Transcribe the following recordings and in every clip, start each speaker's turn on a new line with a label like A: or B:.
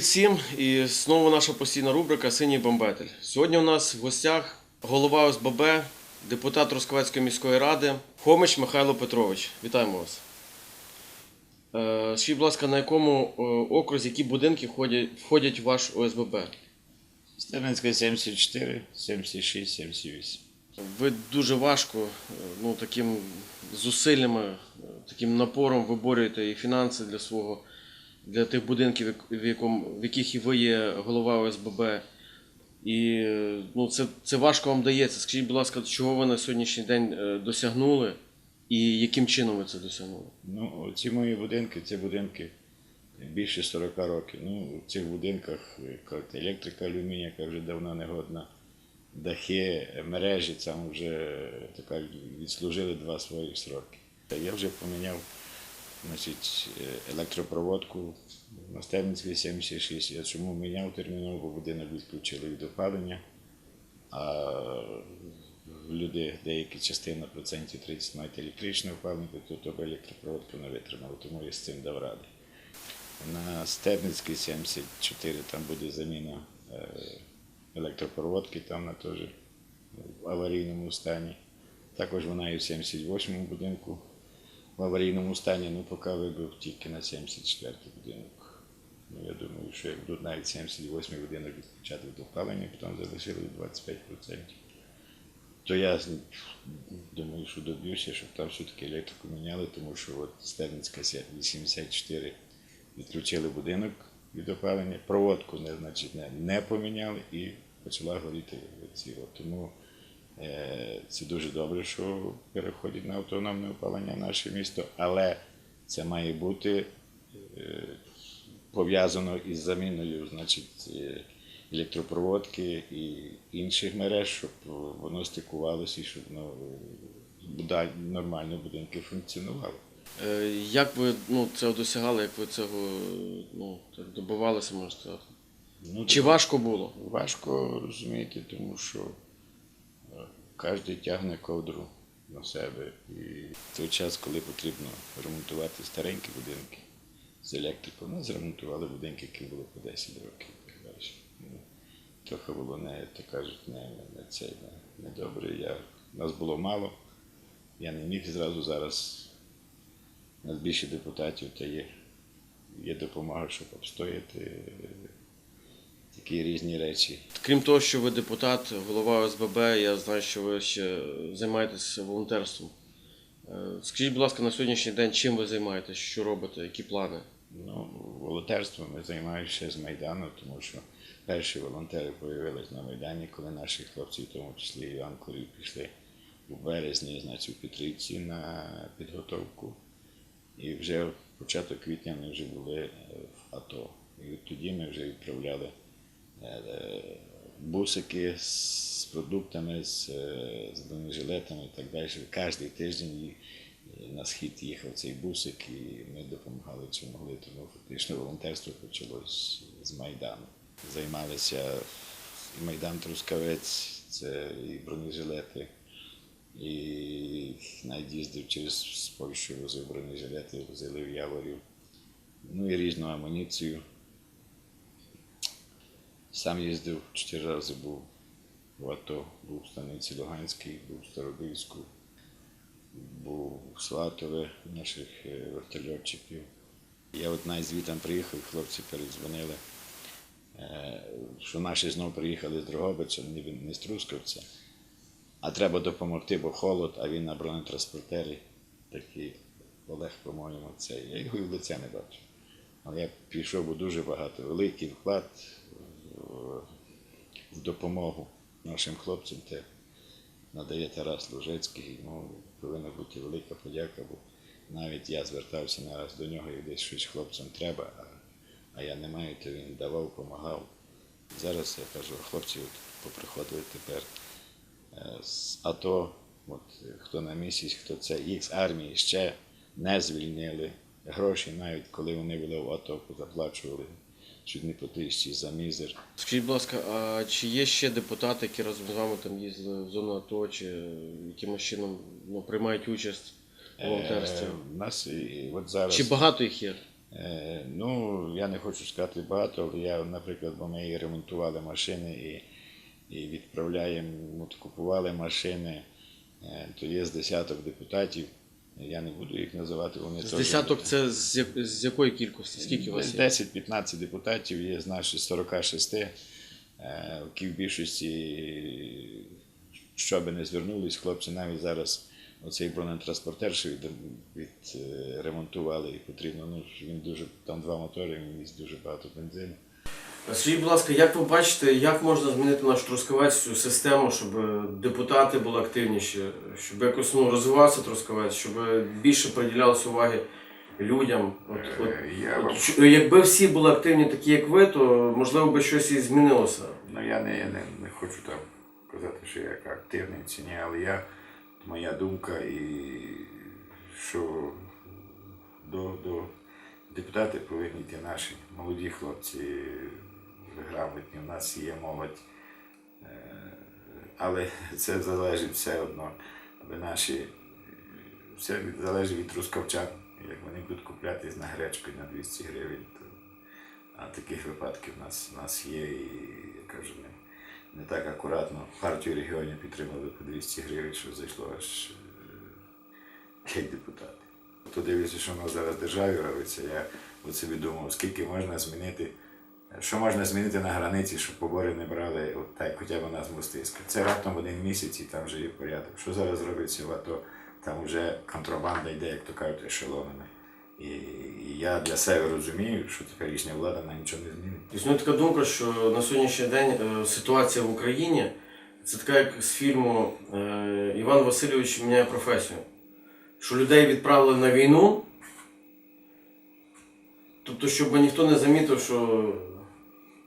A: Привіт всім! І знову наша постійна рубрика Синій бомбетель. Сьогодні у нас в гостях голова ОСББ, депутат Трускавецької міської ради Хомич Михайло Петрович. Вітаємо вас. Е, Скажіть, будь ласка, на якому е, окрузі, які будинки входять, входять в ваш ОСББ?
B: Стерненська 74, 76, 78.
A: Ви дуже важко, е, ну, таким зусиллями, таким напором виборюєте і фінанси для свого, для тих будинків, в, якому, в яких і ви є голова ОСББ. І е, ну, це, це важко вам дається. Скажіть, будь ласка, чого ви на сьогоднішній день е, досягнули і яким чином ви це досягнули?
B: Ну, ці мої будинки, це будинки більше 40 років. Ну, в цих будинках е, електрика алюмінія, яка вже давно не годна. Дахи, мережі там вже така відслужили два свої сроки. Я вже поміняв значить, е, електропроводку на Стерницькій 76. Я чому міняв терміново, будинок відключили від опалення, а люди, деякі частина процентів 30 мають електричне опалення, то тобто електропроводку не витримали, тому я з цим дав ради. На Стерницькій 74 там буде заміна е, електропроводки, там на теж в аварійному стані. Також вона і в 78-му будинку в аварійному стані, ну поки вибив тільки на 74-й будинок. Ну, я думаю, що як будуть навіть 78-й будинок відключати від опалення, потім залишили 25%, то я думаю, що доб'юся, щоб там все-таки електрику міняли, тому що от Стерницька 84 відключили будинок від опалення, проводку не, значить, не, не поміняли і почала горіти. Тому це дуже добре, що переходять на автономне опалення наше місто, але це має бути е, пов'язано із заміною значить, е, електропроводки і інших мереж, щоб воно стикувалося і щоб ну, нормально будинки функціонували.
A: Е, Як ви ну, це досягали, як ви цього е, ну, добивалися, можна сказати?
B: Ну,
A: Чи важко було?
B: Важко розуміти, тому що кожен тягне ковдру на себе. І в той час, коли потрібно ремонтувати старенькі будинки з електрикою, ми зремонтували будинки, які були по 10 років так далі. Ну, Трохи було не, так кажуть, не, не, це, не, не добре. Я, нас було мало. Я не міг зразу зараз. У нас більше депутатів, та є, є допомога, щоб обстояти такі різні речі.
A: Крім того, що ви депутат, голова ОСББ, я знаю, що ви ще займаєтесь волонтерством. Е, Скажіть, будь ласка, на сьогоднішній день чим ви займаєтесь, що робите, які плани?
B: Ну, волонтерством ми займаємося ще з Майдану, тому що перші волонтери появились на Майдані, коли наші хлопці, в тому числі Іван Корів, пішли у березні, значить, у Петрівці на підготовку. І вже в початок квітня ми вже були е, в АТО. І от тоді ми вже відправляли бусики з продуктами, з, е, бронежилетами і так далі. Кожен тиждень на схід їхав цей бусик, і ми допомагали чим могли. Тому фактично волонтерство почалось з Майдану. Займалися і Майдан Трускавець, це і бронежилети, і навіть їздив через Польщу, возив бронежилети, возили в Яворів. Ну і різну амуніцію. Сам їздив чотири рази був в АТО, був в станиці Луганській, був в Старобільську, був в Сватове наших е, вертольотчиків. Я от навіть приїхав, хлопці передзвонили, е, що наші знову приїхали з Дрогобича, не, не з Трускавця, а треба допомогти, бо холод, а він на бронетранспортері такий Олег, по-моєму, це. Я його і в лиця не бачив. Але я пішов, бо дуже багато, великий вклад в- допомогу нашим хлопцям. Те надає Тарас Лужецький. Йому повинна бути велика подяка, бо навіть я звертався не раз до нього і десь щось хлопцям треба, а, а я не маю, то він давав, допомагав. Зараз я кажу, хлопці, от поприходили тепер е, з АТО, от, хто на місяць, хто це, їх з армії ще не звільнили. Гроші навіть коли вони були в АТО, заплачували чуть не по тисячі за мізер.
A: Скажіть, будь ласка, а чи є ще депутати, які разом з вами там їздили в зону АТО, чи якимось чином ну, приймають участь в волонтерстві?
B: Е, У нас і от зараз
A: Чи багато їх є?
B: Е, Ну, я не хочу сказати багато, але я, наприклад, бо ми ремонтували машини і, і відправляємо, от, купували машини, е, то є з десяток депутатів. Я не буду їх називати. Вони
A: З десяток це з, з якої кількості? Скільки у вас є?
B: 10-15 депутатів є з наших 46, е, які в більшості, що би не звернулись, хлопці навіть зараз оцей бронетранспортер, що від, від, е, і потрібно, ну, він дуже, там два мотори, він мість дуже багато бензину.
A: Скажіть, будь ласка, як ви бачите, як можна змінити наш Трускавець цю систему, щоб депутати були активніші, щоб якось ну, розвивався Трускавець, щоб більше приділялося уваги людям? От, от,
B: Е, Я
A: от,
B: вам-
A: якби всі були активні, такі як ви, то можливо би щось і змінилося.
B: Ну, я не, не, не хочу там казати, що я активний чи ні, але я, моя думка, і що до, до депутати повинні йти наші молоді хлопці, грамотні, у нас є молодь. Е, Але це залежить все одно, аби наші, е, все залежить від трускавчан. Як вони будуть куплятись на гречку на 200 гривень, то а таких випадків в нас, в нас є і я кажу, не, не так акуратно. Партію регіонів підтримали по 200 гривень, що зайшло аж 5 депутатів. То дивлюся, що в нас зараз державі робиться. Я от собі думав, скільки можна змінити, що можна змінити на границі, щоб побори не брали от так, хоча б нас Мостиська. Це раптом один місяць і там вже є порядок. Що зараз робиться в АТО? Там вже контрабанда йде, як то кажуть, ешелонами. І, і я для себе розумію, що теперішня влада на нічого не змінить.
A: Існує така думка, що на сьогоднішній день е, ситуація в Україні це така, як з фільму е, Іван Васильович міняє професію. Що людей відправили на війну, тобто, щоб ніхто не замітив, що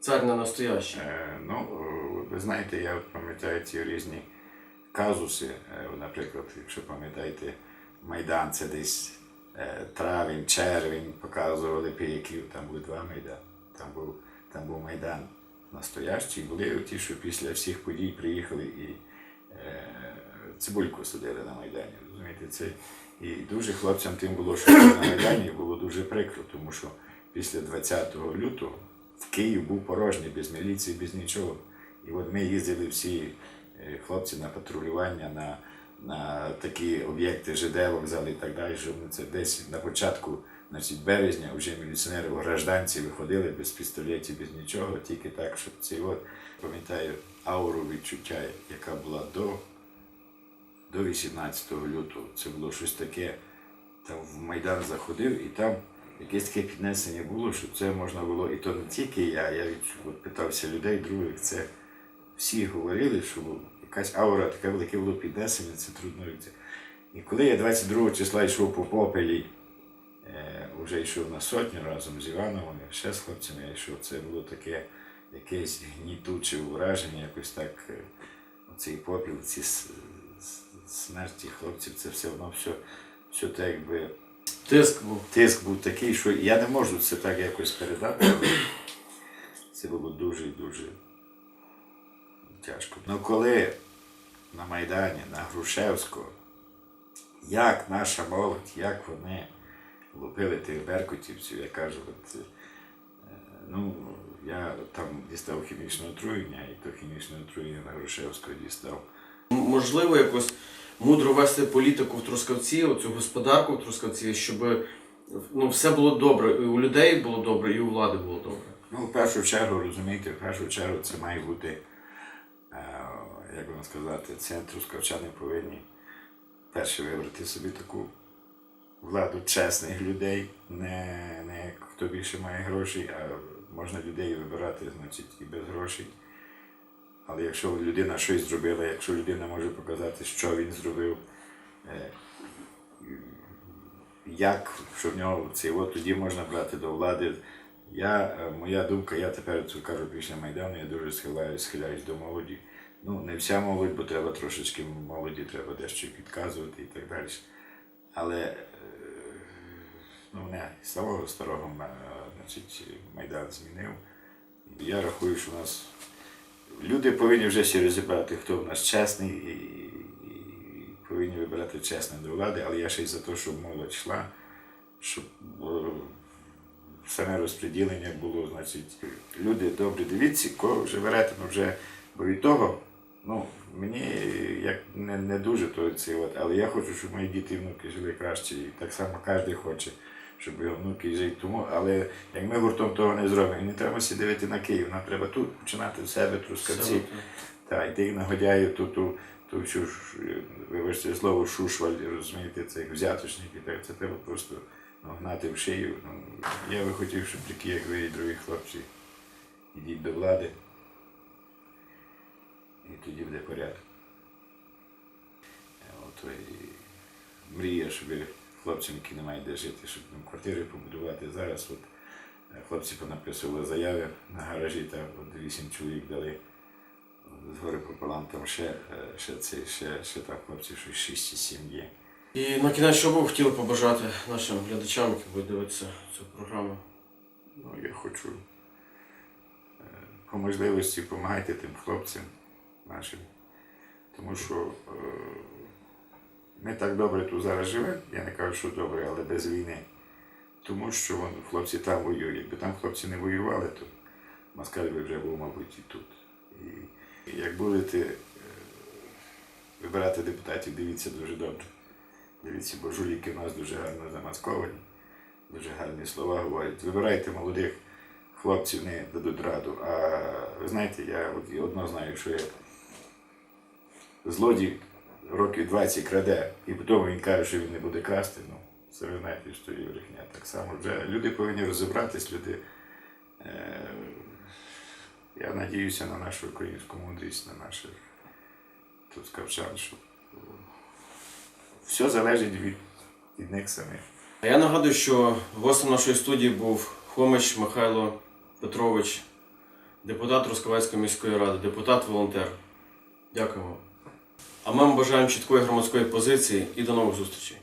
A: цар не настоящий.
B: Е, Ну, ви знаєте, я пам'ятаю ці різні казуси. Е, Наприклад, якщо пам'ятаєте, Майдан це десь е, травень, червень, показували піяків, там були два Майдани. Там був, там був Майдан настоящий, були ті, що після всіх подій приїхали і е, цибульку садили на Майдані. Розумієте, це і дуже хлопцям тим було, що на Майдані було дуже прикро, тому що після 20 лютого Київ був порожній, без міліції, без нічого. І от ми їздили всі е, хлопці на патрулювання, на, на такі об'єкти ЖД, вокзали і так далі, щоб це десь на початку значить, березня вже міліціонери гражданці виходили без пістолетів, без нічого, тільки так, щоб цей от, пам'ятаю, ауру відчуття, яка була до, до 18 лютого. Це було щось таке, там в Майдан заходив і там якесь таке піднесення було, що це можна було, і то не тільки я, я питався людей, других, це всі говорили, що якась аура, таке велике було піднесення, це трудно І коли я 22 числа йшов по попелі, е, вже йшов на сотню разом з Івановим, і ще з хлопцями я йшов, це було таке якесь гнітуче враження, якось так, е, оцей попіл, ці смерті хлопців, це все одно все, все так якби
A: Тиск був.
B: тиск був такий, що я не можу це так якось передати. але Це було дуже дуже тяжко. Ну коли на Майдані, на Грушевського, як наша молодь, як вони лупили тих беркутівців, я кажу, от, е, ну, я там дістав хімічне отруєння, і то хімічне отруєння на Грушевського дістав.
A: Можливо, якось мудро вести політику в Трускавці, оцю господарку в Трускавці, щоб ну, все було добре, і у людей було добре, і у влади було добре.
B: Ну, в першу чергу, розумієте, в першу чергу це має бути, е, як вам сказати, це трускавчани повинні перше вибрати собі таку владу чесних людей, не, не хто більше має грошей, а можна людей вибирати, значить, і без грошей. Але якщо людина щось зробила, якщо людина може показати, що він зробив, е, як, що в нього це, от тоді можна брати до влади. Я, е, моя думка, я тепер це кажу після Майдану, я дуже схиляюсь, схиляюсь до молоді. Ну, не вся молодь, бо треба трошечки молоді, треба дещо підказувати і так далі. Але е, ну, не, старого е, значить, Майдан змінив. Я рахую, що у нас люди повинні вже всі розібрати, хто в нас чесний, і, і повинні вибирати чесно до влади, але я ще й за те, щоб молодь йшла, щоб саме розподілення було, значить, люди добрі, дивіться, кого вже берете, ну вже, бо від того, ну, мені як не, не дуже то це, але я хочу, щоб мої діти і внуки жили краще, і так само кожен хоче, щоб його внуки жили тому, але як ми гуртом того не зробимо, не треба всі дивити на Київ, нам треба тут починати з себе, трускавці. Та, і тих нагодяю ту, ту, ту всю, вибачте слово, шушваль, розумієте, цих взяточників, так, це треба просто ну, гнати в шию. Ну, я би хотів, щоб такі, як ви і другі хлопці, йдіть до влади. І тоді буде порядок. От, і мрія, щоб хлопцям, які не мають де жити, щоб їм квартири побудувати. Зараз от, е, хлопці понаписували заяви на гаражі, та от вісім чоловік дали згори пополам, там ще, е, ще, це, ще, ще там хлопці, що 6 чи 7 є.
A: І на кінець, що б ви хотіли побажати нашим глядачам, які будуть дивитися цю програму?
B: Ну, я хочу е, по можливості допомагайте тим хлопцям нашим. Тому що ми так добре тут зараз живемо, я не кажу, що добре, але без війни. Тому що вон, хлопці там воюють. Якби там хлопці не воювали, то москаль би вже був, мабуть, і тут. І, як будете е, вибирати депутатів, дивіться дуже добре. Дивіться, бо жуліки в нас дуже гарно замасковані дуже гарні слова говорять. Вибирайте молодих хлопців, не дадуть раду. А ви знаєте, я одно знаю, що я злодій років 20 краде, і потім він каже, що він не буде красти. Ну, це ви знаєте, що є брехня. Так само вже люди повинні розібратись, люди. Е, я надіюся на нашу українську мудрість, на наших тут скавчан, що все залежить від, від них самих.
A: Я нагадую, що гостем нашої студії був Хомич Михайло Петрович, депутат Роскавецької міської ради, депутат-волонтер. Дякуємо. А ми вам бажаємо чіткої громадської позиції і до нових зустрічей.